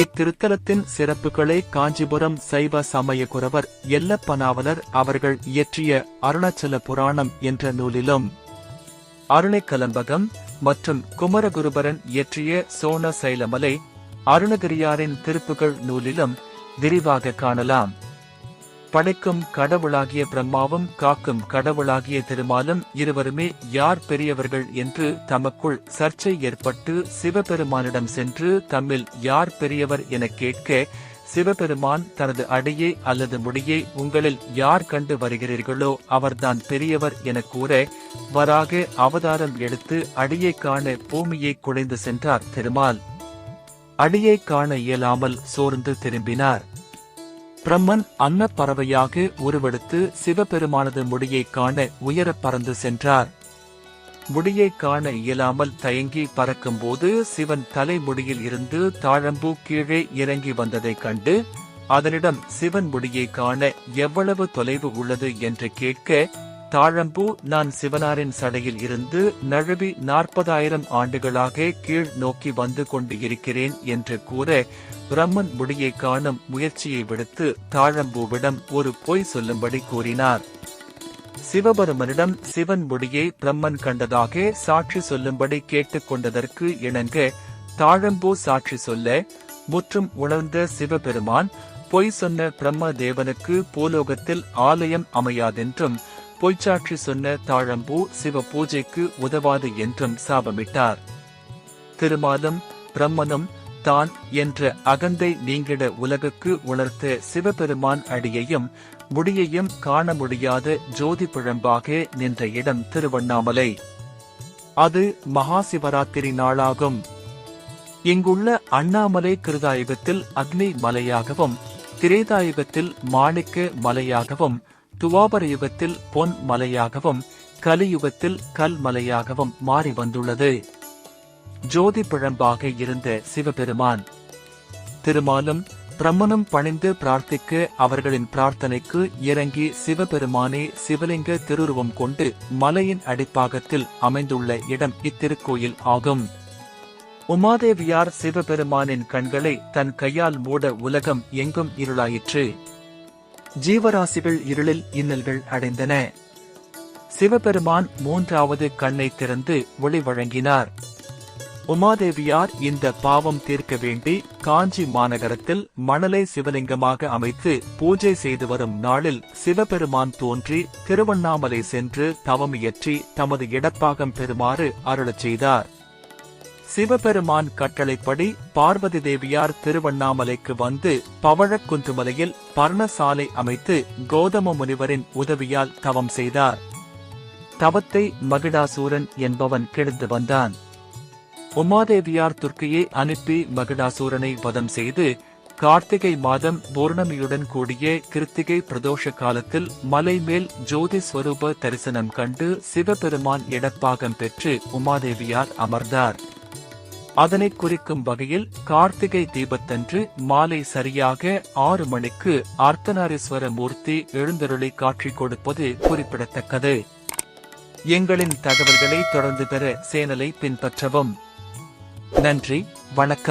இத்திருத்தலத்தின் சிறப்புகளை காஞ்சிபுரம் சைவ சமய குரவர் எல்லப்பனாவலர் அவர்கள் இயற்றிய அருணாச்சல புராணம் என்ற நூலிலும் அருணைக்கலம்பகம் மற்றும் குமரகுருபரன் இயற்றிய சோன சைலமலை அருணகிரியாரின் திருப்புகள் நூலிலும் விரிவாக காணலாம். படைக்கும் கடவுளாகிய பிரம்மாவும் காக்கும் கடவுளாகிய திருமாலும் இருவருமே யார் பெரியவர்கள் என்று தமக்குள் சர்ச்சை ஏற்பட்டு சிவபெருமானிடம் சென்று தம்மில் யார் பெரியவர் என கேட்க சிவபெருமான் தனது அடியை அல்லது முடியை உங்களில் யார் கண்டு வருகிறீர்களோ அவர்தான் பெரியவர் என கூற வராக அவதாரம் எடுத்து அடியை காண பூமியை குடைந்து சென்றார் திருமால். அடியை காண இயலாமல் சோர்ந்து திரும்பினார். பிரம்மன் அன்னப்பறவையாக உருவெடுத்து சிவபெருமானது முடியை காண உயரப் பறந்து சென்றார். முடியை காண இயலாமல் தயங்கி பறக்கும்போது சிவன் தலைமுடியில் இருந்து தாழம்பூ கீழே இறங்கி வந்ததைக் கண்டு அதனிடம் சிவன் முடியை காண எவ்வளவு தொலைவு உள்ளது? என்று கேட்க தாழம்பூ நான் சிவனாரின் சடையில் இருந்து நழுவி நாற்பதாயிரம் ஆண்டுகளாக கீழ் நோக்கி வந்து கொண்டு இருக்கிறேன் என்று கூற பிரம்மன் முடியை காணும் முயற்சியை விடுத்து தாழம்பூவிடம் ஒரு பொய் சொல்லும்படி கூறினார். சிவபெருமனிடம் சிவன் முடியை பிரம்மன் கண்டதாக சாட்சி சொல்லும்படி கேட்டுக்கொண்டதற்கு இணங்க தாழம்பூ சாட்சி சொல்ல முற்றும் உணர்ந்த சிவபெருமான் பொய் சொன்ன பிரம்ம தேவனுக்கு பூலோகத்தில் ஆலயம் அமையாதென்றும் பொய்ச்சாற்றி சொன்ன தாழம்பூ சிவ பூஜைக்கு உதவாது என்றும் சாபமிட்டார். திருமாலும் பிரம்மனும் தான் என்ற அகந்தை நீங்கிட உலகுக்கு உணர்த்த சிவபெருமான் அடியையும் முடியையும் காண முடியாத ஜோதி பிழம்பாக நின்ற இடம் திருவண்ணாமலை. அது மகா சிவராத்திரி நாளாகும். இங்குள்ள அண்ணாமலை கிருதாயுகத்தில் அக்னி மலையாகவும் திரேதாயுகத்தில் மாணிக்க மலையாகவும் துவாபர யுகத்தில் பொன் மலையாகவும் கலியுகத்தில் கல் மலையாகவும் மாறி வந்துள்ளது. ஜோதி பிழம்பாக இருந்த சிவபெருமான் திருமாலும் பிரம்மனும் பணிந்து பிரார்த்திக்க அவர்களின் பிரார்த்தனைக்கு இறங்கி சிவபெருமானே சிவலிங்க திருருவம் கொண்டு மலையின் அடிப்பாகத்தில் அமைந்துள்ள இடம் இத்திருக்கோயில் ஆகும். உமாதேவியார் சிவபெருமானின் கண்களை தன் கையால் மூட உலகம் எங்கும் இருளாயிற்று. ஜீவராசிகள் இருளில் இன்னல்கள் அடைந்தன. சிவபெருமான் மூன்றாவது கண்ணை திறந்து ஒளி வழங்கினார். உமாதேவியார் இந்த பாவம் தீர்க்க வேண்டி காஞ்சி மாநகரத்தில் மணலை சிவலிங்கமாக அமைத்து பூஜை செய்து வரும் நாளில் சிவபெருமான் தோன்றி திருவண்ணாமலை சென்று தவம் இயற்றி தமது இடப்பாகம் பெறுமாறு அருளச் செய்தார். சிவபெருமான் கட்டளைப்படி பார்வதி தேவியார் திருவண்ணாமலைக்கு வந்து பவழக்குந்துமலையில் பர்ணசாலை அமைத்து கோதம முனிவரின் உதவியால் தவம் செய்தார். தவத்தை மகிடாசூரன் என்பவன் கெடுத்து வந்தான். உமாதேவியார் துர்க்கையை அனுப்பி மகிடாசூரனை வதம் செய்து கார்த்திகை மாதம் பூர்ணமியுடன் கூடிய கிருத்திகை பிரதோஷ காலத்தில் மலை மேல் ஜோதி ஸ்வரூப தரிசனம் கண்டு சிவபெருமான் இடப்பாகம் பெற்று உமாதேவியார் அமர்ந்தார். அதனை குறிக்கும் வகையில் கார்த்திகை தீபத்தன்று மாலை சரியாக ஆறு மணிக்கு அர்த்தநாரீஸ்வர மூர்த்தி எழுந்தருளை காட்சி கொடுப்பது குறிப்பிடத்தக்கது. எங்களின் தகவல்களை தொடர்ந்து பெற சேனலை பின்பற்றவும். நன்றி வணக்கம்.